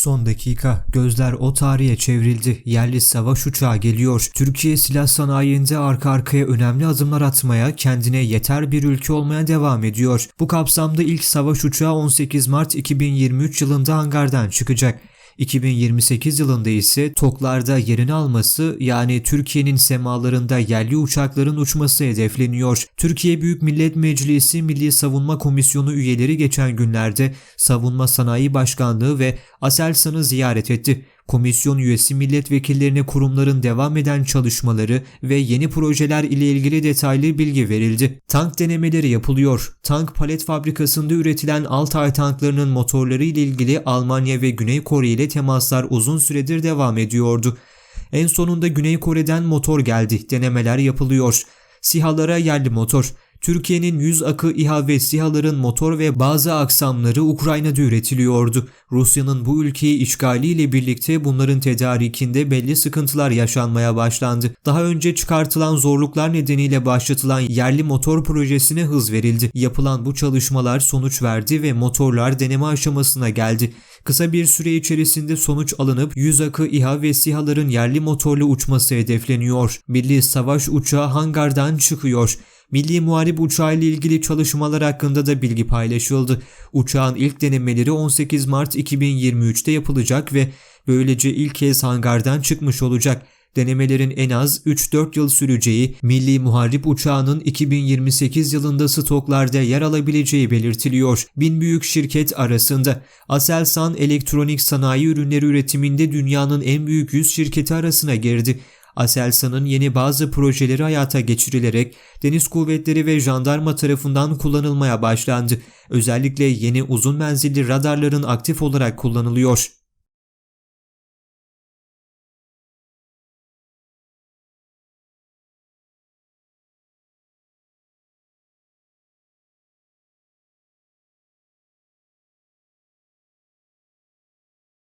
Son dakika gözler o tarihe çevrildi. Yerli savaş uçağı geliyor. Türkiye silah sanayinde arka arkaya önemli adımlar atmaya, kendine yeter bir ülke olmaya devam ediyor. Bu kapsamda ilk savaş uçağı 18 Mart 2023 yılında hangardan çıkacak. 2028 yılında ise TOK'larda yerini alması yani Türkiye'nin semalarında yerli uçakların uçması hedefleniyor. Türkiye Büyük Millet Meclisi Milli Savunma Komisyonu üyeleri geçen günlerde Savunma Sanayi Başkanlığı ve Aselsan'ı ziyaret etti. Komisyon üyesi milletvekillerine kurumların devam eden çalışmaları ve yeni projeler ile ilgili detaylı bilgi verildi. Tank denemeleri yapılıyor. Tank palet fabrikasında üretilen Altay tanklarının motorları ile ilgili Almanya ve Güney Kore ile temaslar uzun süredir devam ediyordu. En sonunda Güney Kore'den motor geldi. Denemeler yapılıyor. SİHA'lara yerli motor. Türkiye'nin 100 akı İHA ve SİHA'ların motor ve bazı aksamları Ukrayna'da üretiliyordu. Rusya'nın bu ülkeyi işgaliyle birlikte bunların tedarikinde belli sıkıntılar yaşanmaya başlandı. Daha önce çıkartılan zorluklar nedeniyle başlatılan yerli motor projesine hız verildi. Yapılan bu çalışmalar sonuç verdi ve motorlar deneme aşamasına geldi. Kısa bir süre içerisinde sonuç alınıp 100 akı İHA ve SİHA'ların yerli motorlu uçması hedefleniyor. Milli savaş uçağı hangardan çıkıyor. Milli Muharip Uçağı ile ilgili çalışmalar hakkında da bilgi paylaşıldı. Uçağın ilk denemeleri 18 Mart 2023'te yapılacak ve böylece ilk kez hangardan çıkmış olacak. Denemelerin en az 3-4 yıl süreceği, Milli Muharip Uçağı'nın 2028 yılında stoklarda yer alabileceği belirtiliyor. Bin büyük şirket arasında Aselsan elektronik sanayi ürünleri üretiminde dünyanın en büyük 100 şirketi arasına girdi. Aselsan'ın yeni bazı projeleri hayata geçirilerek deniz kuvvetleri ve jandarma tarafından kullanılmaya başlandı. Özellikle yeni uzun menzilli radarların aktif olarak kullanılıyor.